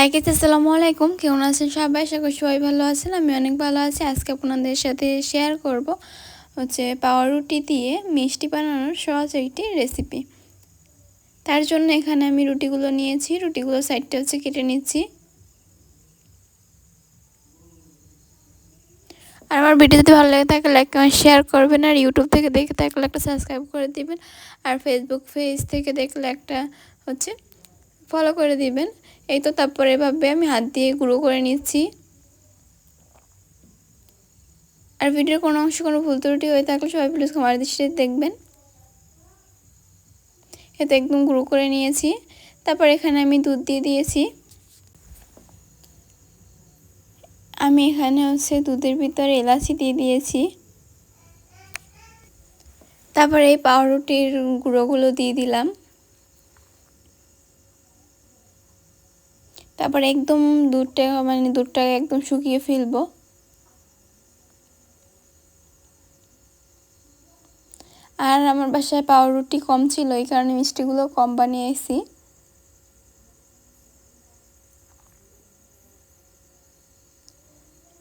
High case আসসালামু আলাইকুম। কেমন আছেন সবাই? আশা করি সবাই ভালো আছেন। আমি অনেক ভালো আছি। আজকে আপনাদের সাথে শেয়ার করব হচ্ছে পাউরুটি দিয়ে মিষ্টি বানানোর সহজ একটি রেসিপি তার জন্য এখানে আমি রুটিগুলো নিয়েছি। রুটিগুলো সাইডটা হচ্ছে কেটে নিচ্ছি। আর আমার ভিডিও যদি ভালো লাগে থাকে লাইক কমেন্ট শেয়ার করবেন। আর ইউটিউব থেকে দেখে থাকলে একটা সাবস্ক্রাইব করে দিবেন। আর ফেসবুক পেজ থেকে দেখলে একটা হচ্ছে ফলো করে দিবেন। এই তো তারপরে এভাবে আমি হাত দিয়ে গুঁড়ো করে নিচ্ছি। আর ভিডিওর কোনো অংশ কোনো ভুল ত্রুটি হয়ে থাকলে সবাই প্লিজ ক্ষমার দৃষ্টিতে দেখবেন। এতে একদম গুঁড়ো করে নিয়েছি। তারপর এখানে আমি দুধ দিয়ে দিয়েছি। আমি এখানে হচ্ছে দুধের ভিতরে এলাচি দিয়ে দিয়েছি। তারপরে এই পাউরুটির গুঁড়োগুলো দিয়ে দিলাম। তারপরে একদম দুধটা মানে দুধটা একদম শুকিয়ে ফেলব। আর আমার বাসায় পাউরুটি কম ছিল, এই কারণে মিষ্টিগুলো কম বানিয়েছি।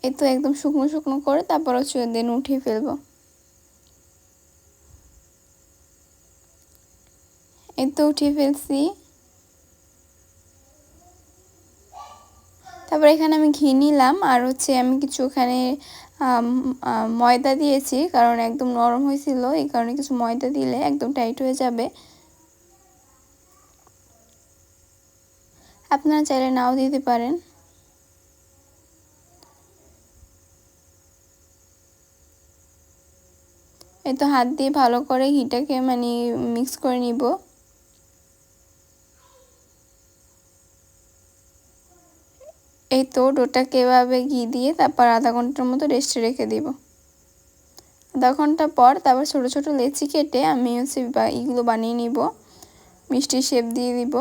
এই তো একদম শুকনো শুকনো করে তারপর হচ্ছে দিন উঠিয়ে ফেলব। এই তো উঠিয়ে ফেলছি। তারপর এখানে আমি ঘি নিলাম আর হচ্ছে আমি কিছু ওখানে ময়দা দিয়েছি কারণ একদম নরম হয়েছিল, এই কারণে কিছু ময়দা দিলে একদম টাইট হয়ে যাবে। আপনারা চাইলে নাও দিতে পারেন। এই তো হাত দিয়ে ভালো করে ঘিটাকে মানে মিক্স করে নিব। এই তো ডোটাকে এভাবে ঘি দিয়ে তারপর আধা ঘণ্টার মতো রেস্টে রেখে দিব। আধা ঘণ্টা পর তারপর ছোট ছোট লেচি কেটে আমি হচ্ছে এগুলো বানিয়ে নিব। মিষ্টি শেপ দিয়ে দিব।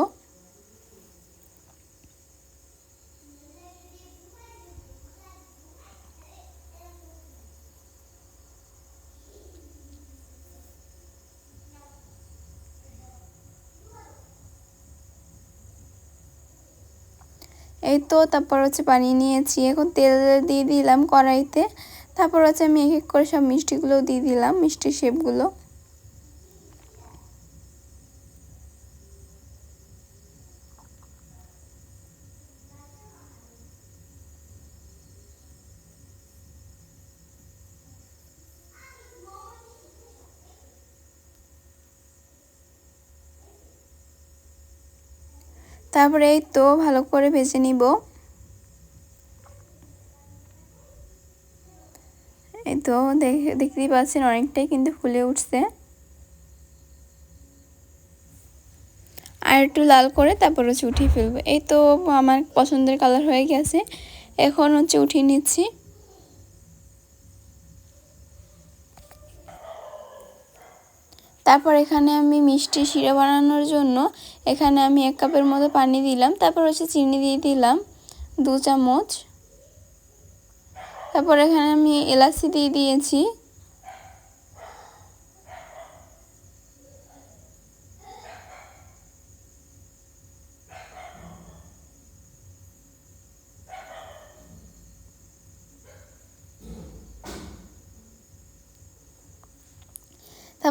এই তো, তারপর হচ্ছে পানি নিয়েছি। এখন তেল দিয়ে দিলাম কড়াইতে। তারপর হচ্ছে আমি এক এক করে সব মিষ্টিগুলো দিয়ে দিলাম মিষ্টি শেপগুলো তারপরে এই তো ভালো করে ভেজে নিব। এই তো দেখে দেখতেই পাচ্ছেন অনেকটাই কিন্তু ফুলে উঠছে। আর একটু লাল করে তারপর হচ্ছে উঠিয়ে ফেলব। এই তো আমার পছন্দের কালার হয়ে গেছে। এখন হচ্ছে উঠিয়ে নিচ্ছি। তারপর এখানে আমি মিষ্টি শিরা বানানোর জন্য এখানে আমি এক কাপের মতো পানি দিলাম। তারপর হচ্ছে চিনি দিয়ে দিলাম দু চামচ। তারপর এখানে আমি এলাচি দিয়ে দিয়েছি।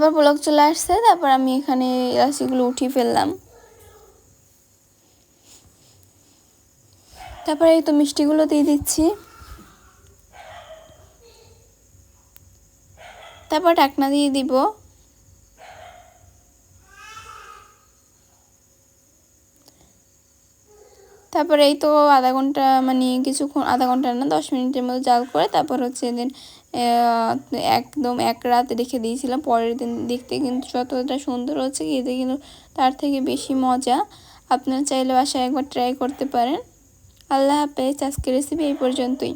তারপর ব্লক চলে আসছে, তারপর আমি এখানে এলাচিগুলো উঠিয়ে ফেললাম। তারপরে এই তো মিষ্টিগুলো দিয়ে দিচ্ছি। তারপর ঢাকনা দিয়ে দিব। তারপরে এই তো আধা ঘণ্টা মানে কিছুক্ষণ, আধা ঘণ্টা না, দশ মিনিটের মতো জাল করে তারপর হচ্ছে দিন একদম এক রাত রেখে দিয়েছিলাম। পরের দিন দেখতে কিন্তু যতটা সুন্দর হচ্ছে এতে কিন্তু তার থেকে বেশি মজা। আপনারা চাইলে বাসায় একবার ট্রাই করতে পারেন। আল্লাহ হাফেজ আজকে রেসিপি এই পর্যন্তই।